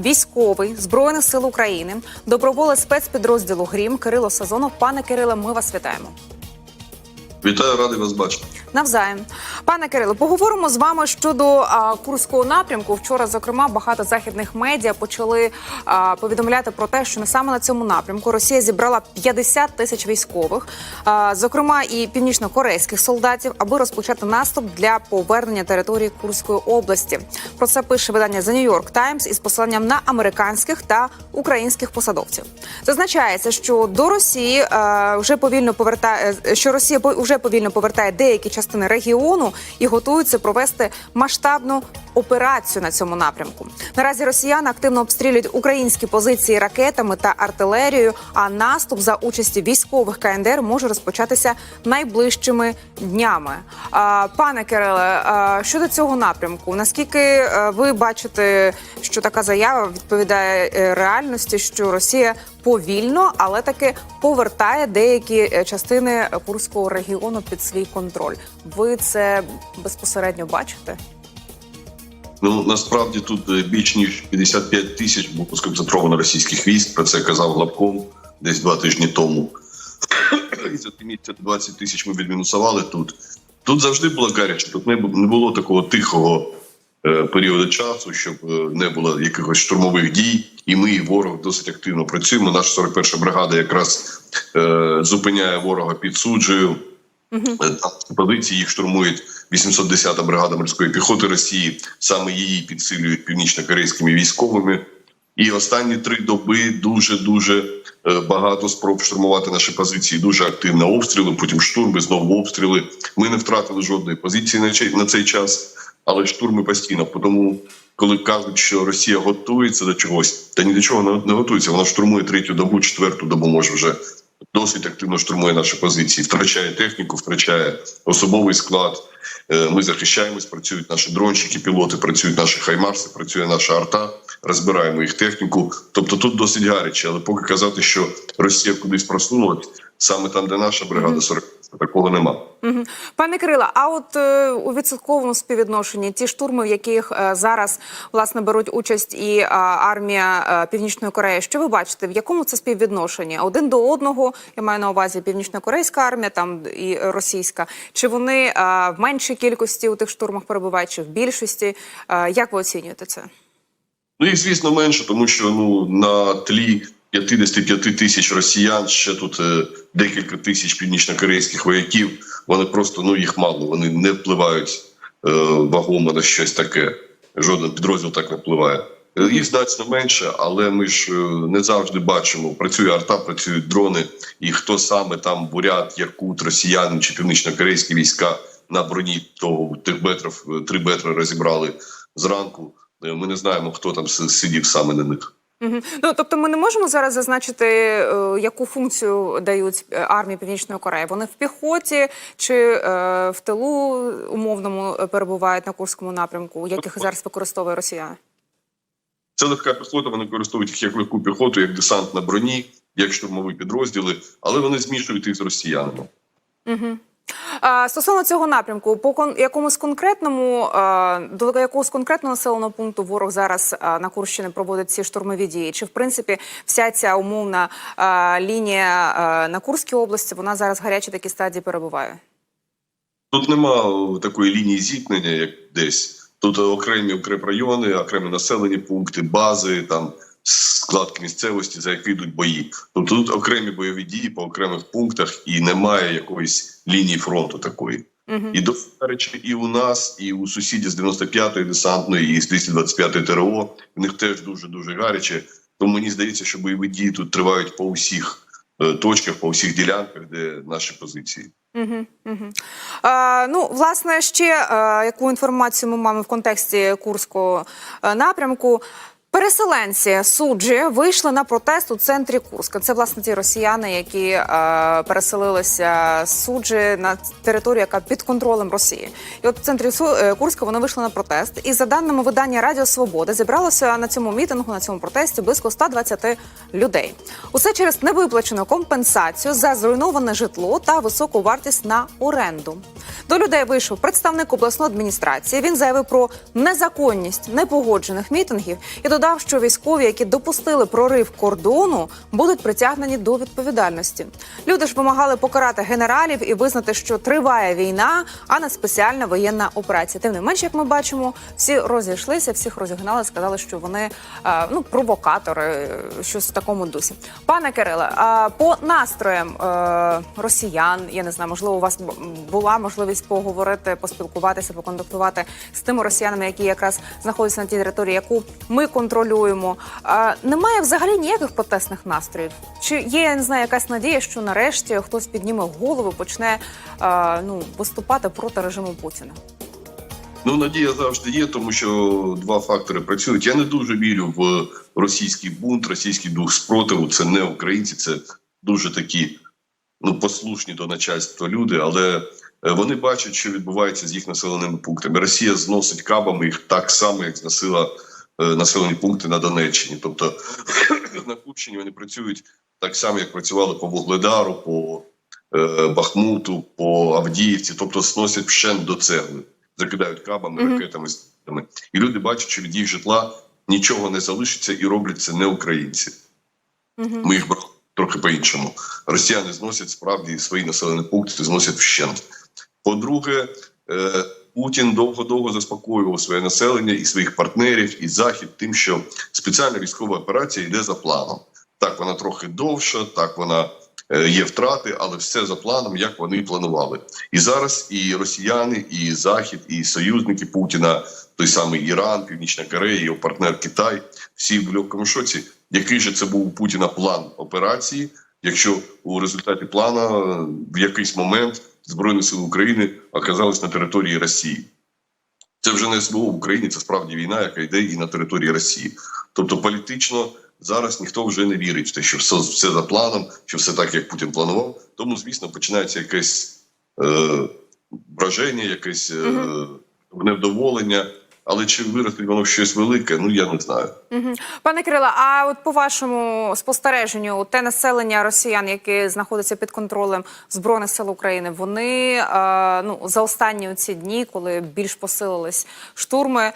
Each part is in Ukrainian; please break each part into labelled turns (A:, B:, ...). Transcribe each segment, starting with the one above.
A: Військовий збройних сил України, доброволець спецпідрозділу Грім Кирило Сазонов. Пане Кириле, ми вас вітаємо.
B: Вітаю, радий вас бачити.
A: Навзаєм, пане Кирило, поговоримо з вами щодо а, курського напрямку. Вчора, зокрема, багато західних медіа почали а, повідомляти про те, що не саме на цьому напрямку Росія зібрала 50 тисяч військових, а, зокрема і північно-корейських солдатів, аби розпочати наступ для повернення території Курської області. Про це пише видання The New York Times із посиланням на американських та українських посадовців. Зазначається, що до Росії е, вже повільно повертає, що Росія по- вже повільно повертає деякі частини регіону і готуються провести масштабну операцію на цьому напрямку. Наразі росіяни активно обстрілюють українські позиції ракетами та артилерією. А наступ за участі військових КНДР може розпочатися найближчими днями. Пане Кириле, щодо цього напрямку, наскільки е, ви бачите, що така заява відповідає е, реальності, що Росія повільно, але таки повертає деякі е, частини Курського регіону під свій контроль? Ви це безпосередньо бачите?
B: Ну насправді тут е, більш ніж 55 тисяч було сконцентровано російських військ. Про це казав Главком десь два тижні тому. І за ті місяці 20 тисяч ми відмінусували тут. Тут завжди було гаряче. Тут не було такого тихого е, періоду часу, щоб е, не було якихось штурмових дій. І ми, і ворог досить активно працюємо. Наша 41 бригада якраз е, зупиняє ворога під суджею. Е, Там позиції їх штурмують 810-та бригада морської піхоти Росії. Саме її підсилюють північно-корейськими військовими. І останні три доби дуже дуже е, багато спроб штурмувати наші позиції. Дуже активно обстріли, потім штурми, знову обстріли. Ми не втратили жодної позиції на цей час, але штурми постійно. Тому, коли кажуть, що Росія готується до чогось, та ні до чого не- не готується. Вона штурмує третю добу, четверту добу може вже досить активно штурмує наші позиції, втрачає техніку, втрачає особовий склад. Е, Ми захищаємось, працюють наші дронщики, пілоти, працюють наші хаймарси, працює наша арта, розбираємо їх техніку. Тобто тут досить гаряче, але поки казати, що Росія кудись просунулась, саме там, де наша бригада 40, такого нема.
A: Пане Кирило, а от е, у відсотковому співвідношенні ті штурми, в яких е, зараз власне беруть участь і е, армія е, Північної Кореї, що ви бачите? В якому це співвідношенні? Один до одного я маю на увазі північно-корейська армія, там і російська. Чи вони е, в меншій кількості у тих штурмах перебувають, чи в більшості? Е, Як ви оцінюєте це?
B: Ну їх, звісно, менше, тому що ну на тлі 55 тисяч росіян ще тут е, декілька тисяч північнокорейських вояків. Вони просто ну їх мало. Вони не впливають е, вагомо на щось таке. Жоден підрозділ так не впливає. Е, Їх значно менше, але ми ж не завжди бачимо. Працює арта, працюють дрони, і хто саме там бурят, якут, росіяни чи північнокорейські війська на броні того тих бетрів, е, три бетри розібрали зранку. Ми не знаємо, хто там сидів саме на них.
A: Ну тобто, ми не можемо зараз зазначити, е, яку функцію дають е, армії Північної Кореї. Вони в піхоті чи е, в тилу умовному перебувають на Курському напрямку, яких зараз використовує Росія?
B: Це легка піхота. Вони використовують їх як легку піхоту, як десант на броні, як штурмові підрозділи, але вони змішують їх з росіянами.
A: Угу. Стосовно цього напрямку, по якомусь конкретному до якогось конкретного населеного пункту ворог зараз на Курщині проводить ці штурмові дії? Чи в принципі вся ця умовна лінія на Курській області вона зараз в гарячій такій стадії перебуває?
B: Тут нема такої лінії зіткнення, як десь. Тут окремі укрепрайони, окремі населені пункти, бази, там складки місцевості, за які йдуть бої. Тобто тут окремі бойові дії по окремих пунктах і немає якоїсь лінії фронту такої.
A: Угу.
B: І до речі, і у нас, і у сусідів з 95-ї десантної, і з 225-ї ТРО в них теж дуже дуже гаряче. Тому мені здається, що бойові дії тут тривають по усіх е, точках, по усіх ділянках, де наші позиції.
A: Угу, угу. А, ну, власне, ще а, яку інформацію ми маємо в контексті Курського е, напрямку. Переселенці суджі вийшли на протест у центрі Курська. Це власне ті росіяни, які е, переселилися суджі на територію, яка під контролем Росії. І от в центрі е, Курська вони вийшли на протест. І за даними видання Радіо Свобода, зібралося на цьому мітингу, на цьому протесті близько 120 людей. Усе через невиплачену компенсацію за зруйноване житло та високу вартість на оренду. До людей вийшов представник обласної адміністрації. Він заявив про незаконність непогоджених мітингів і додав. Додав, що військові, які допустили прорив кордону, будуть притягнені до відповідальності. Люди ж вимагали покарати генералів і визнати, що триває війна, а не спеціальна воєнна операція. Тим не менше, як ми бачимо, всі розійшлися, всіх розігнали, сказали, що вони е, ну провокатори, е, щось в такому дусі. Пане Кириле, по настроям е, росіян, я не знаю, можливо, у вас була можливість поговорити, поспілкуватися, поконтактувати з тими росіянами, які якраз знаходяться на тій території, яку ми контролюємо. Е, немає взагалі ніяких протестних настроїв. Чи є я не знаю, якась надія, що нарешті хтось підніме голову, почне е, ну виступати проти режиму Путіна?
B: Ну, надія завжди є, тому що два фактори працюють. Я не дуже вірю в російський бунт, російський дух спротиву. Це не українці, це дуже такі ну послушні до начальства люди, але е, вони бачать, що відбувається з їх населеними пунктами. Росія зносить кабами їх так само, як зносила населені пункти на Донеччині. Тобто на Курщині вони працюють так само, як працювали по Вугледару, по е, Бахмуту, по Авдіївці, тобто зносять вщент до цегли, закидають кабами,
A: Мгм.
B: ракетами. снарядами. І люди бачать, що від їх житла нічого не залишиться, і роблять це не українці.
A: Угу.
B: Ми їх брали трохи по-іншому. Росіяни зносять справді свої населені пункти, зносять вщент. По-друге, е, Путін довго-довго заспокоював своє населення і своїх партнерів, і захід тим, що спеціальна військова операція йде за планом. Так, вона трохи довша, так вона е, є втрати, але все за планом, як вони планували. І зараз і росіяни, і захід, і союзники Путіна, той самий Іран, Північна Корея, його партнер Китай, всі в легкому шоці. Який же це був у Путіна план операції? Якщо у результаті плана е, в якийсь момент Збройні сили України оказались на території Росії. Це вже не СБУ в Україні, це справді війна, яка йде і на території Росії. Тобто політично зараз ніхто вже не вірить в те, що все, все за планом, що все так, як Путін планував. Тому, звісно, починається якесь е, враження, якесь е, невдоволення. Але чи виросте воно щось велике, ну я не знаю.
A: Пане Кирило, а от по вашому спостереженню, те населення росіян, яке знаходиться під контролем збройних сил України, вони е, ну за останні ці дні, коли більш посилились штурми е,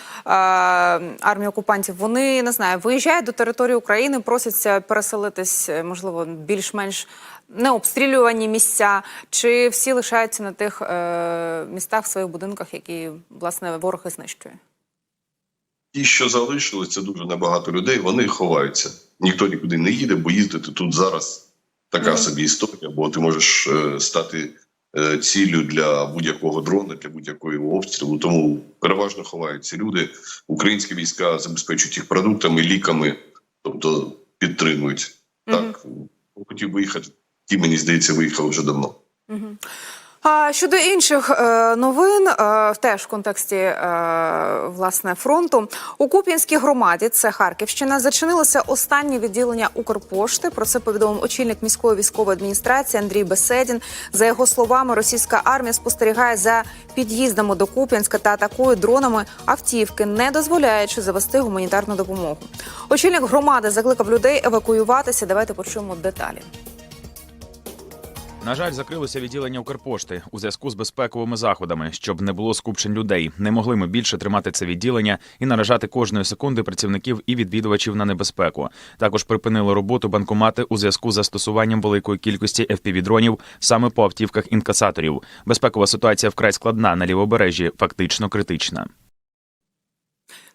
A: армії окупантів, вони не знаю, виїжджають до території України, просяться переселитись, е, можливо, більш-менш необстрілювані місця, чи всі лишаються на тих е, містах в своїх будинках, які власне ворог і знищує.
B: Ті, що залишились, це дуже небагато людей. Вони ховаються. Ніхто нікуди не їде, бо їздити тут зараз така собі історія, бо ти можеш е, стати е, ціллю для будь-якого дрона, для будь-якого обстрілу. Тому переважно ховаються люди. Українські війська забезпечують їх продуктами, ліками, тобто підтримують. Так хотів виїхати. Ті, мені здається, виїхали вже давно.
A: А щодо інших е, новин, е, теж в контексті е, власне фронту у Куп'янській громаді, це Харківщина, зачинилося останнє відділення Укрпошти. Про це повідомив очільник міської військової адміністрації Андрій Беседін. За його словами, російська армія спостерігає за під'їздами до Куп'янська та атакує дронами автівки, не дозволяючи завести гуманітарну допомогу. Очільник громади закликав людей евакуюватися. Давайте почуємо деталі.
C: На жаль, закрилося відділення Укрпошти у зв'язку з безпековими заходами, щоб не було скупчень людей. Не могли ми більше тримати це відділення і наражати кожної секунди працівників і відвідувачів на небезпеку. Також припинили роботу банкомати у зв'язку з застосуванням великої кількості fpv-дронів саме по автівках інкасаторів. Безпекова ситуація вкрай складна на лівобережжі, фактично критична.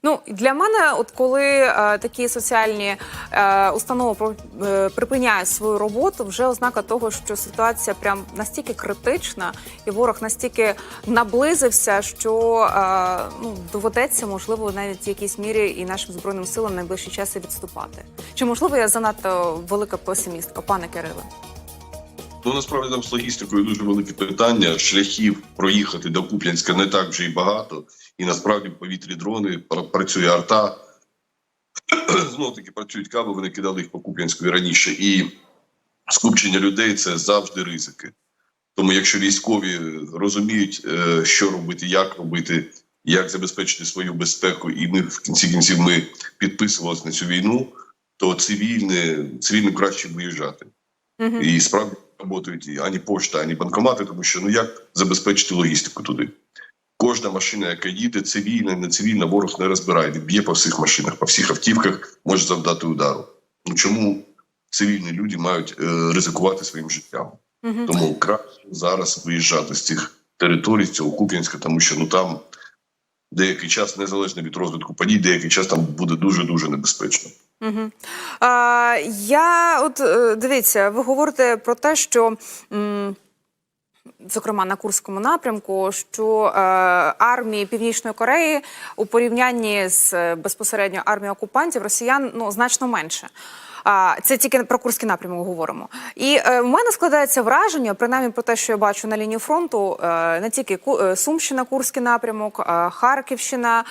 A: Ну для мене, от коли е, такі соціальні е, установи про- е, припиняють свою роботу, вже ознака того, що ситуація прям настільки критична, і ворог настільки наблизився, що е, ну доведеться, можливо, навіть в якійсь мірі і нашим збройним силам найближчі часи відступати. Чи можливо я занадто велика песимістка, пане Кириле?
B: Ну насправді там з логістикою дуже велике питання. Шляхів проїхати до Куп'янська не так вже й багато. І насправді в повітрі дрони працює арта. Знов таки працюють каби, вони кидали їх по Куп'янську і раніше. І скупчення людей це завжди ризики. Тому якщо військові розуміють, е, що робити, як робити, як забезпечити свою безпеку, і ми в кінці кінців ми підписувалися на цю війну, то цивільне, цивільним краще виїжджати.
A: Угу.
B: І справді працюють і ані пошта, ані банкомати, тому що ну як забезпечити логістику туди. Кожна машина, яка їде, цивільна, не цивільна, ворог не розбирає. Він б'є по всіх машинах, по всіх автівках може завдати удару. Ну чому цивільні люди мають е, ризикувати своїм життям?
A: Мгм.
B: Тому краще зараз виїжджати з цих територій, з цього Куп'янська, тому що ну там деякий час, незалежно від розвитку подій, деякий час там буде дуже дуже небезпечно.
A: Угу. А, я от е, дивіться, ви говорите про те, що. м, Зокрема, на Курському напрямку, що е, армії Північної Кореї у порівнянні з е, безпосередньо армією окупантів росіян ну значно менше. А це тільки про Курський напрямок говоримо. І е, в мене складається враження, принаймні про те, що я бачу на лінії фронту, е, не тільки Ку- е, Сумщина, Курський напрямок, Харківщина,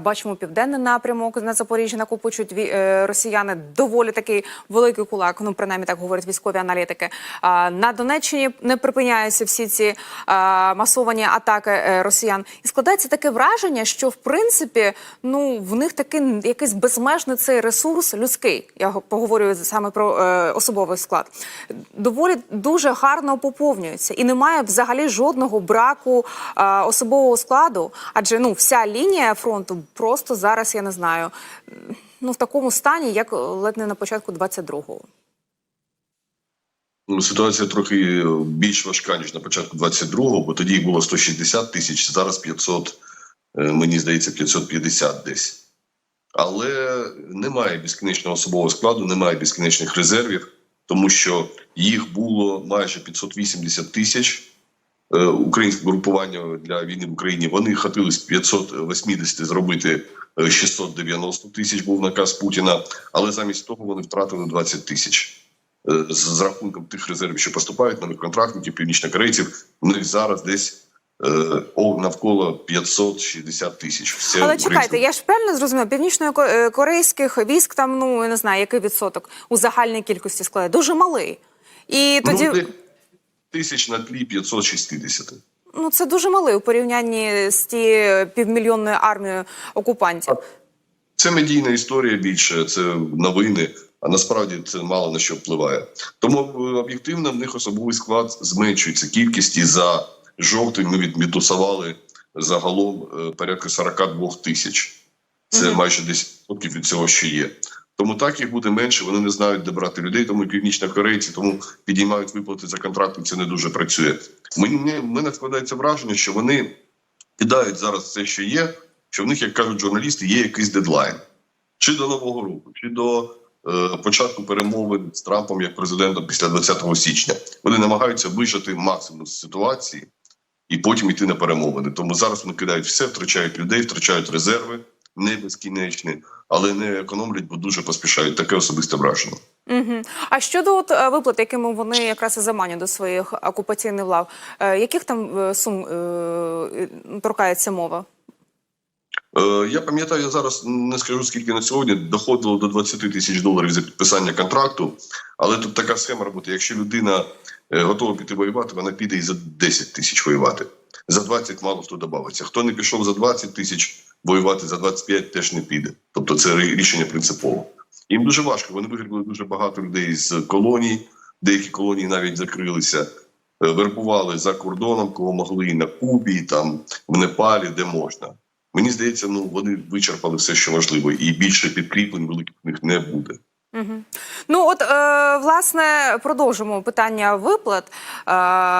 A: бачимо південний напрямок на Запоріжжі накопичують росіяни доволі такий великий кулак. Ну принаймні так говорять військові аналітики. На Донеччині не припиняються всі ці масовані атаки росіян. І складається таке враження, що в принципі ну в них такий якийсь безмежний цей ресурс людський. Я го- поговорю саме про е, особовий склад. Доволі дуже гарно поповнюється і немає взагалі жодного браку е, особового складу, адже ну вся лінія фронту просто зараз я не знаю. Ну в такому стані, як ледь не на початку 22-го.
B: Ну, ситуація трохи більш важка, ніж на початку 22-го, бо тоді їх було 160 тисяч, зараз 500, е, мені здається, 550 десь. Але немає безкінечного особового складу, немає безкінечних резервів, тому що їх було майже 580 тисяч. Е, Українське групування для війни в Україні вони хотіли з 580 зробити е, 690 тисяч. Був наказ Путіна, але замість того вони втратили 20 тисяч. Е, з, рахунком тих резервів, що поступають нових контрактників, північнокорейців, у них зараз десь е, навколо 560 тисяч. Все
A: Але чекайте, я ж правильно зрозуміла, північно-корейських військ там, ну я не знаю, який відсоток у загальній кількості складає, дуже малий. І тоді
B: ну, тисяч на тлі 560.
A: ну це дуже малий у порівнянні з тією півмільйонною армією окупантів.
B: Це медійна історія більше, це новини. А насправді це мало на що впливає. Тому е, об'єктивно в них особовий склад зменшується. Кількість і за жовтень ми відмітусували загалом е, порядка 42 тисяч. Це
A: Мгм.
B: майже 10% від цього, що є. Тому так їх буде менше. Вони не знають, де брати людей. Тому північнокорейці, тому підіймають виплати за контракти. Це не дуже працює. Мені мене складається враження, що вони кидають зараз все, що є. Що в них, як кажуть журналісти, є якийсь дедлайн чи до нового року, чи до е, початку перемовин з Трампом як президентом після 20 січня. Вони намагаються вижати максимум з ситуації і потім йти на перемовини. Тому зараз вони кидають все, втрачають людей, втрачають резерви, не безкінечні, але не економлять, бо дуже поспішають. Таке особисте враження.
A: Угу. А щодо от, е, виплат, якими вони якраз і заманять до своїх окупаційних лав, е, яких там е, сум торкається мова?
B: Е, Я пам'ятаю, я зараз не скажу скільки на сьогодні доходило до 20 тисяч доларів за підписання контракту. Але тут така схема роботи. Якщо людина е, готова піти воювати, вона піде і за 10 тисяч воювати. За 20 мало хто додається. Хто не пішов за 20 тисяч воювати, за 25 теж не піде. Тобто це рішення принципове. Їм дуже важко. Вони виграли дуже багато людей з колоній. Деякі колонії навіть закрилися. Е, Вербували за кордоном, кого могли на Кубі, там в Непалі, де можна. Мені здається, ну вони вичерпали все, що важливо, і більше підкріплень великих них не буде.
A: Угу. Ну от е, власне продовжимо питання виплат, е,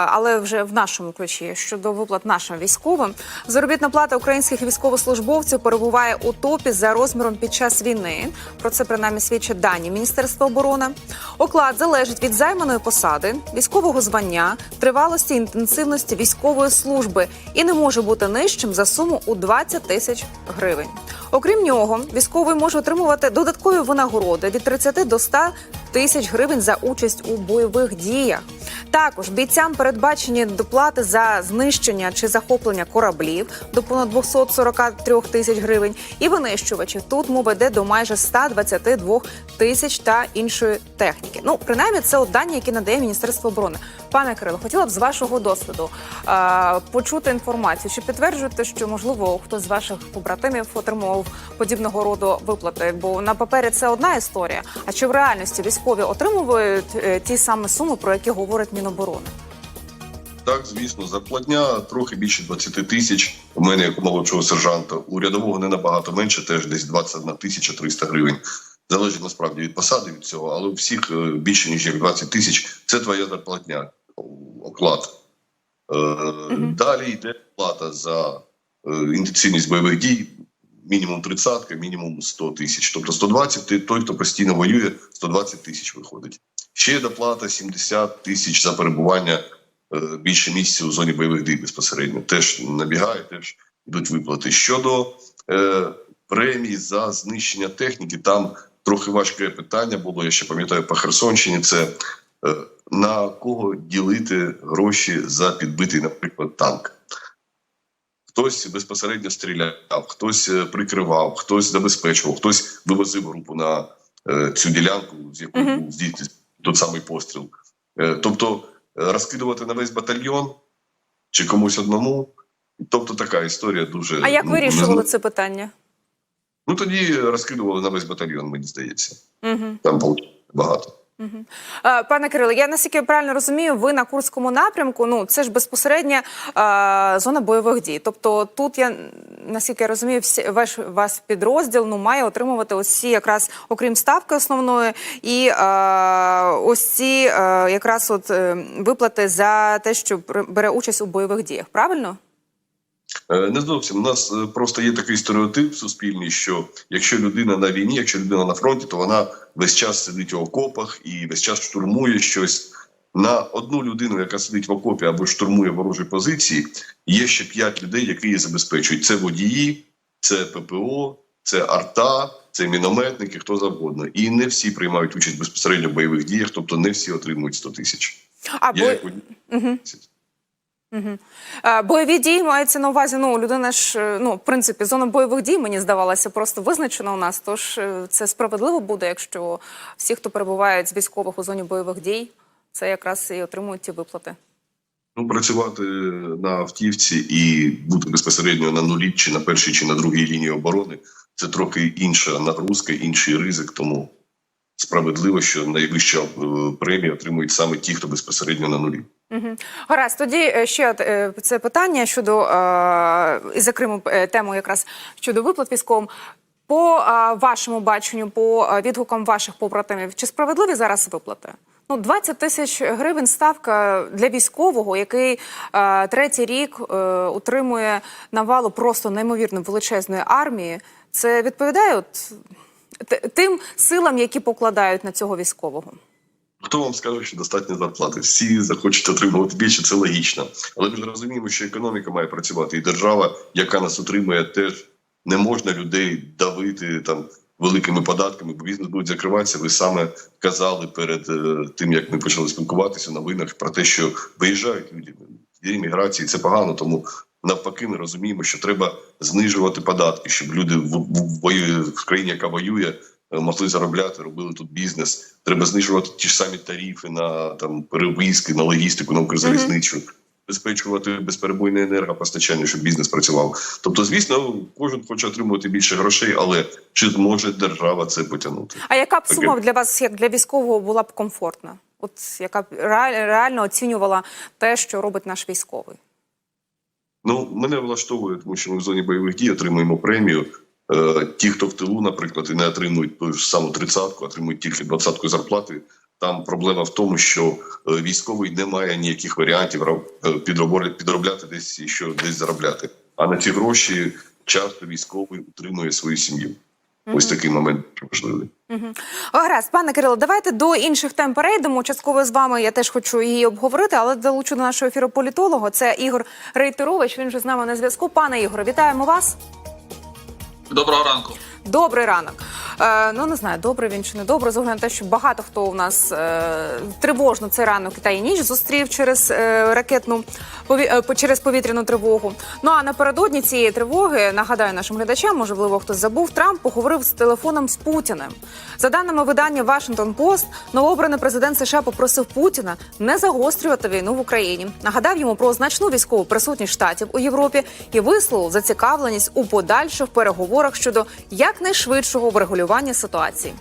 A: але вже в нашому ключі щодо виплат нашим військовим. Заробітна плата українських військовослужбовців перебуває у топі за розміром під час війни. Про це принаймні свідчать дані Міністерства оборони. Оклад залежить від займаної посади, військового звання, тривалості інтенсивності військової служби і не може бути нижчим за суму у 20 тисяч гривень. Окрім нього, військовий може отримувати додаткові винагороди від 30 до 100 тисяч гривень за участь у бойових діях. Також бійцям передбачені доплати за знищення чи захоплення кораблів до понад 243 тисяч гривень. І винищувачів тут мова йде до майже 122 тисяч та іншої техніки. Ну, принаймні, це от дані, які надає Міністерство оборони. Пане Кирило, хотіла б з вашого досвіду е, почути інформацію. Чи підтверджуєте, що можливо хтось з ваших побратимів отримував подібного роду виплати? Бо на папері це одна історія. А чи в реальності військові отримують е, ті самі суми, про які говорить Міноборони?
B: Так, звісно, зарплатня трохи більше 20 тисяч. У мене як у молодшого сержанта. У рядового не набагато менше, теж десь 21 тисяча 300 гривень. Залежить насправді від посади від цього, але у всіх е, більше ніж як 20 тисяч. Це твоя зарплатня, оклад. Е, Далі йде плата за інтенсивність бойових дій. Мінімум 30, мінімум 100 тисяч. Тобто 120 ти той, хто постійно воює, 120 тисяч виходить. Ще доплата 70 тисяч за перебування е, більше місяців у зоні бойових дій безпосередньо. Теж набігає, теж йдуть виплати. Щодо е, премій за знищення техніки, там трохи важке питання було. Я ще пам'ятаю по Херсонщині. Це е, на кого ділити гроші за підбитий, наприклад, танк. Хтось безпосередньо стріляв, хтось е, прикривав, хтось забезпечував, хтось вивозив групу на е, цю ділянку, з якої
A: Мгм.
B: був здійснений той самий постріл. Е, тобто е, розкидувати на весь батальйон чи комусь одному. Тобто така історія дуже
A: А як
B: ну,
A: вирішували
B: не-
A: це питання?
B: Ну тоді розкидували на весь батальйон, мені здається.
A: Угу.
B: Там було багато.
A: Е, Пане Кирило, я наскільки правильно розумію, ви на Курському напрямку. Ну це ж безпосередньо е, зона бойових дій. Тобто, тут я наскільки я розумію, всі ваш вас підрозділ ну має отримувати ось ці якраз окрім ставки основної, і е, ось ці е, якраз от виплати за те, що бере участь у бойових діях. Правильно?
B: Е, Не зовсім. У нас е, просто є такий стереотип суспільний, що якщо людина на війні, якщо людина на фронті, то вона весь час сидить у окопах і весь час штурмує щось. На одну людину, яка сидить в окопі або штурмує ворожі позиції, є ще п'ять людей, які її забезпечують. Це водії, це ППО, це арта, це мінометники, хто завгодно. І не всі приймають участь безпосередньо в бойових діях, тобто не всі отримують 100 тисяч.
A: А
B: Я як водій-
A: Угу. Бойові дії мається на увазі. Ну, людина ж е, ну, в принципі, зона бойових дій мені здавалося просто визначена у нас. Тож е, це справедливо буде, якщо всі, хто перебувають з військових у зоні бойових дій, це якраз і отримують ті виплати.
B: Ну, працювати на автівці і бути безпосередньо на нулі, чи на першій, чи на другій лінії оборони це трохи інша нагрузка, інший ризик. Тому справедливо, що найвища е, премія отримують саме ті, хто безпосередньо на нулі.
A: Угу. Гаразд, тоді е, ще е, це питання щодо е, і зокрема е, тему якраз щодо виплат військовим. По вашому баченню, по відгукам ваших побратимів, чи справедливі зараз виплати? Ну, 20 тисяч гривень ставка для військового, який е, третій рік е, утримує навалу просто неймовірно величезної армії. Це відповідає от, тим силам, які покладають на цього військового.
B: Хто вам скаже, що достатньо зарплати? Всі захочуть отримувати більше, це логічно. Але ми розуміємо, що економіка має працювати, і держава, яка нас утримує, теж не можна людей давити там великими податками, бо бізнес буде закриватися. Ви саме казали перед е, тим, як ми почали спілкуватися в новинах про те, що виїжджають люди. Є імміграції, це погано. Тому навпаки, ми розуміємо, що треба знижувати податки, щоб люди в, в, в, в країні, яка воює, могли заробляти, робили тут бізнес. Треба знижувати ті ж самі тарифи на там перевізки, на логістику, на Укрзалізницю. Забезпечувати безперебойне енергопостачання, щоб бізнес працював. Тобто, звісно, кожен хоче отримувати більше грошей, але чи зможе держава це потягнути?
A: А яка б сума для вас, як для військового, була б комфортна? От яка б реаль- реально оцінювала те, що робить наш військовий?
B: Ну, мене влаштовує, тому що ми в зоні бойових дій отримуємо премію. Е, ті, хто в тилу, наприклад, і не отримують ту ж саму тридцятку, отримують тільки двадцятку зарплати. Там проблема в тому, що е, військовий не має ніяких варіантів е, підробляти десь і що десь заробляти. А на ці гроші часто військовий утримує свою сім'ю. Ось такий момент важливий.
A: Гаразд, пане Кирило, давайте до інших тем перейдемо. Частково з вами я теж хочу її обговорити, але долучу до нашого ефіру політолога. Це Ігор Рейтерович. Він вже з нами на зв'язку. Пане Ігоре, вітаємо вас.
D: Доброго ранку.
A: Добрий ранок. Е, ну не знаю, добрий він чи не добре. З огляду на те, що багато хто у нас е, тривожно цей ранок та й ніч зустрів через е, ракетну через повітряну тривогу. Ну а напередодні цієї тривоги нагадаю нашим глядачам, можливо, хтось забув. Трамп поговорив з телефоном з Путіним. За даними видання Washington Post, новообраний президент США попросив Путіна не загострювати війну в Україні. Нагадав йому про значну військову присутність штатів у Європі і висловив зацікавленість у подальших переговорах щодо якнайшвидшого врегулювання ситуації.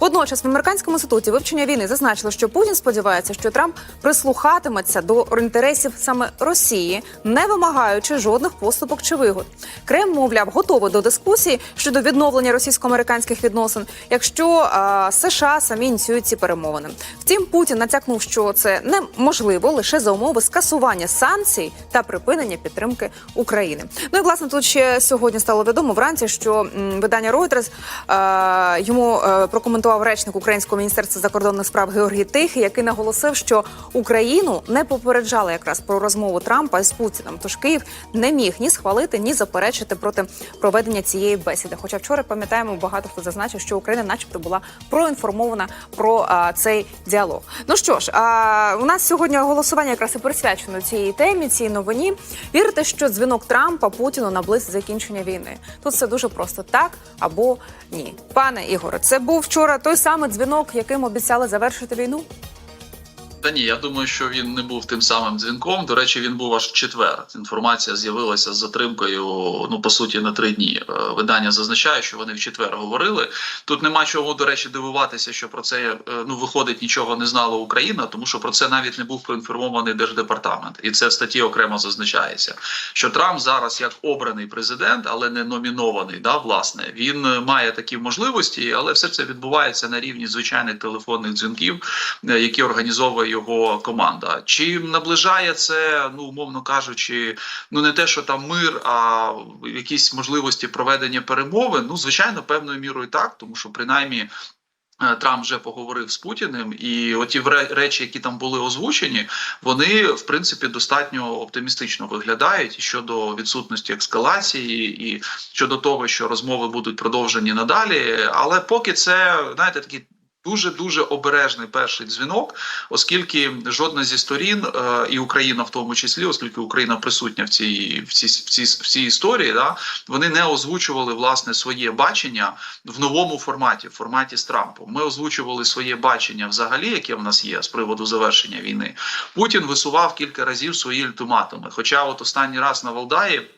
A: Водночас в американському інституті вивчення війни зазначили, що Путін сподівається, що Трамп прислухатиметься до інтересів саме Росії, не вимагаючи жодних поступок чи вигод. Кремль, мовляв, готовий до дискусії щодо відновлення російсько-американських відносин, якщо а, США самі ініціюють ці перемовини. Втім, Путін натякнув, що це неможливо лише за умови скасування санкцій та припинення підтримки України. Ну і власне тут ще сьогодні стало відомо вранці, що м, видання Reuters е, йому е, прокоментував речник українського міністерства закордонних справ Георгій Тихий, який наголосив, що Україну не попереджали якраз про розмову Трампа з Путіним. Тож Київ не міг ні схвалити, ні заперечити проти проведення цієї бесіди. Хоча вчора пам'ятаємо, багато хто зазначив, що Україна, начебто, була проінформована про а, цей діалог. Ну що ж, а, у нас сьогодні голосування якраз і присвячено цій темі, цій новині. Вірите, що дзвінок Трампа Путіну наблизить закінчення війни? Тут все дуже просто так або ні. Пане Ігоре, це був вчора той самий дзвінок, яким обіцяли завершити війну.
D: Та ні, я думаю, що він не був тим самим дзвінком. До речі, він був аж в четвер. Інформація з'явилася з затримкою. Ну по суті, на три дні. Е, Видання зазначає, що вони в четвер говорили. Тут нема чого, до речі, дивуватися, що про це е, ну виходить нічого не знала Україна, тому що про це навіть не був проінформований держдепартамент, і це в статті окремо зазначається. Що Трамп зараз як обраний президент, але не номінований, да власне, він е, має такі можливості, але все це відбувається на рівні звичайних телефонних дзвінків, які організовує його команда. Чи наближає це, ну умовно кажучи, ну не те, що там мир, а якісь можливості проведення перемовин? Ну звичайно, певною мірою так, тому що принаймні. е, Трамп вже поговорив з Путіним, і оті речі, які там були озвучені, вони в принципі достатньо оптимістично виглядають щодо відсутності ескалації, і щодо того, що розмови будуть продовжені надалі. Але поки це знаєте, такий дуже дуже обережний перший дзвінок, оскільки жодна зі сторін, е, і Україна в тому числі, оскільки Україна присутня в цій в цій, в цій, в цій історії, да вони не озвучували власне своє бачення в новому форматі, в форматі з Трампом. Ми озвучували своє бачення взагалі, яке в нас є з приводу завершення війни. Путін висував кілька разів свої ультиматуми. Хоча, от останній раз на Валдаї.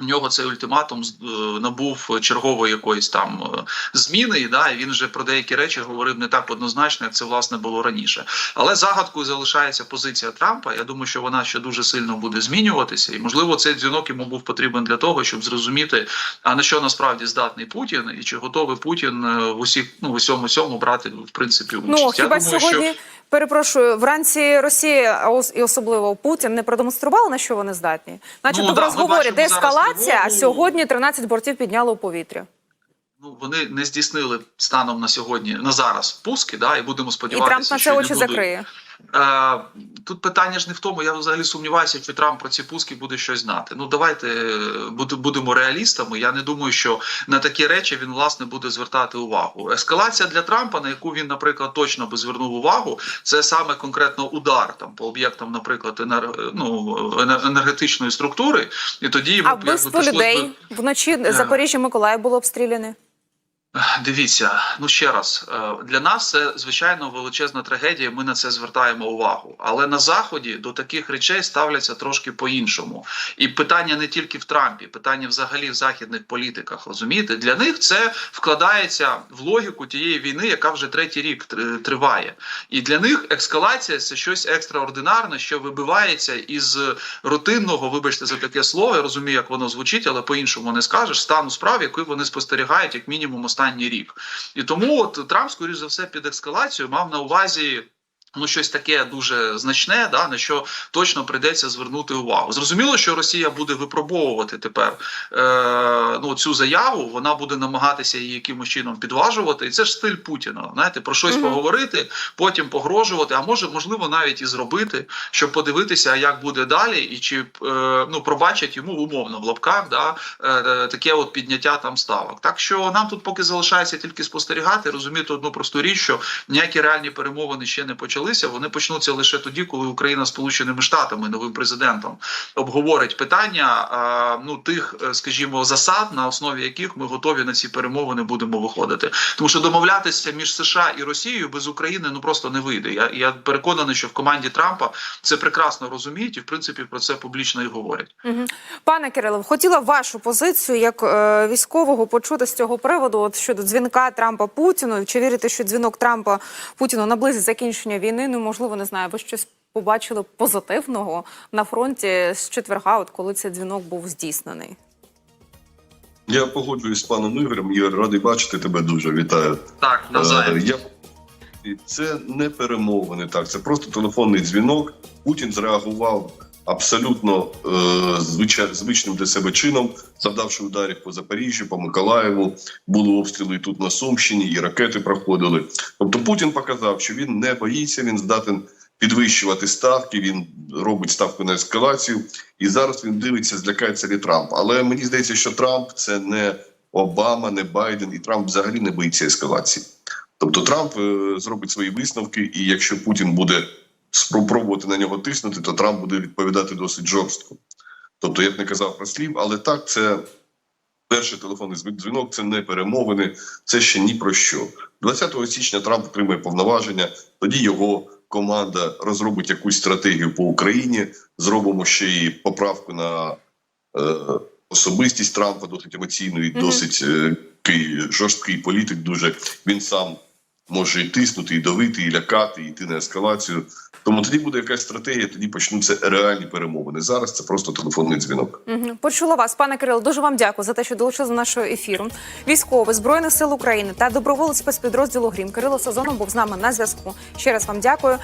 D: У нього цей ультиматум е, набув чергової якоїсь там е, зміни, і, да, і він вже про деякі речі говорив не так однозначно, як це власне було раніше. Але загадкою залишається позиція Трампа. Я думаю, що вона ще дуже сильно буде змінюватися, і можливо цей дзвінок йому був потрібен для того, щоб зрозуміти, а на що насправді здатний Путін, і чи готовий Путін е, в усіх ну в усьому цьому брати в принципі участь.
A: Ну
D: Я думаю,
A: сьогодні перепрошую вранці Росія, і особливо Путін не продемонстрували на що вони здатні? Начебто
D: Ну,
A: в
D: да,
A: розговорі
D: деескалація,
A: де ескалація, а сьогодні 13 бортів підняли у повітря.
D: Ну вони не здійснили станом на сьогодні на зараз пуски, да, і будемо сподіватися, І
A: Трамп на це
D: не
A: очі
D: будуть.
A: закриє.
D: Е, тут питання ж не в тому. Я взагалі сумніваюся, що Трамп про ці пуски буде щось знати. Ну давайте е, будемо реалістами. Я не думаю, що на такі речі він власне буде звертати увагу. Ескалація для Трампа, на яку він, наприклад, точно би звернув увагу, це саме конкретно удар там по об'єктам, наприклад, енер... ну, енергетичної структури. І тоді йому
A: А вбивство
D: прийшлось би-
A: людей вночі Запоріжжя Миколаїв було обстріляне.
D: Дивіться, ну ще раз е, для нас це звичайно величезна трагедія. Ми на це звертаємо увагу. Але на заході до таких речей ставляться трошки по-іншому. І питання не тільки в Трампі, питання взагалі в західних політиках. Розумієте, для них це вкладається в логіку тієї війни, яка вже третій рік триває. І для них ескалація це щось екстраординарне, що вибивається із рутинного, вибачте за таке слово. Я розумію, як воно звучить, але по-іншому не скажеш. Стану справ, який вони спостерігають як мінімум останній рік. І тому от Трамп, скоріш за все, під ескалацію мав на увазі. Ну, щось таке дуже значне, да на що точно прийдеться звернути увагу. Зрозуміло, що Росія буде випробовувати тепер е, ну цю заяву. Вона буде намагатися її якимось чином підважувати, і це ж стиль Путіна. Знаєте, про щось
A: Мгм.
D: поговорити, потім погрожувати, а може, можливо, навіть і зробити, щоб подивитися, як буде далі, і чи е, ну пробачать йому умовно в лапках, да е, е, таке от підняття там ставок. Так що нам тут поки залишається тільки спостерігати, розуміти одну просту річ, що ніякі реальні перемовини ще не почалися. Почалися, вони почнуться лише тоді, коли Україна з Сполученими Штатами новим президентом обговорить питання ну тих, е, скажімо, засад, на основі яких ми готові на ці перемовини будемо виходити. Тому що домовлятися між США і Росією без України ну просто не вийде. Я, я переконаний, що в команді Трампа це прекрасно розуміють, і в принципі про це публічно і говорять.
A: Мгм. Пане Кирило, хотіла вашу позицію як е, військового почути з цього приводу от щодо дзвінка Трампа Путіну. Чи вірите, що дзвінок Трампа Путіну наблизить закінчення війни? Ну можливо, не знаю. Ви щось побачили позитивного на фронті з четверга, от коли цей дзвінок був здійснений?
B: Я погоджуюсь з паном Ігорем. Ігор, радий бачити тебе дуже. Вітаю.
D: Так, навзаєм.
B: Е, Я... Це не перемовини, так, це просто телефонний дзвінок. Путін зреагував абсолютно е, звичним для себе чином, завдавши ударів по Запоріжжю, по Миколаєву. Були обстріли і тут на Сумщині, і ракети проходили. Тобто Путін показав, що він не боїться, він здатен підвищувати ставки. Він робить ставку на ескалацію, і зараз він дивиться, злякається ли Трамп. Але мені здається, що Трамп це не Обама, не Байден, і Трамп взагалі не боїться ескалації. Тобто Трамп е, зробить свої висновки, і якщо Путін буде спробувати на нього тиснути, то Трамп буде відповідати досить жорстко. Тобто, я б не казав про слів, але так, це перший телефонний дзвін- дзвінок, це не перемовини, це ще ні про що. 20 січня Трамп отримає повноваження, тоді його команда розробить якусь стратегію по Україні. Зробимо ще й поправку на е, особистість Трампа, досить емоційну і
A: Мгм.
B: досить е, жорсткий політик. Дуже він сам може і тиснути, і давити, і лякати, і йти на ескалацію. Тому тоді буде якась стратегія, тоді почнуться реальні перемовини. Зараз це просто телефонний дзвінок.
A: Почула вас, пане Кирило. Дуже вам дякую за те, що долучили до нашого ефіру. Військовий збройних сил України та доброволець спецпідрозділу Грім Кирило Сазонов був з нами на зв'язку. Ще раз вам дякую.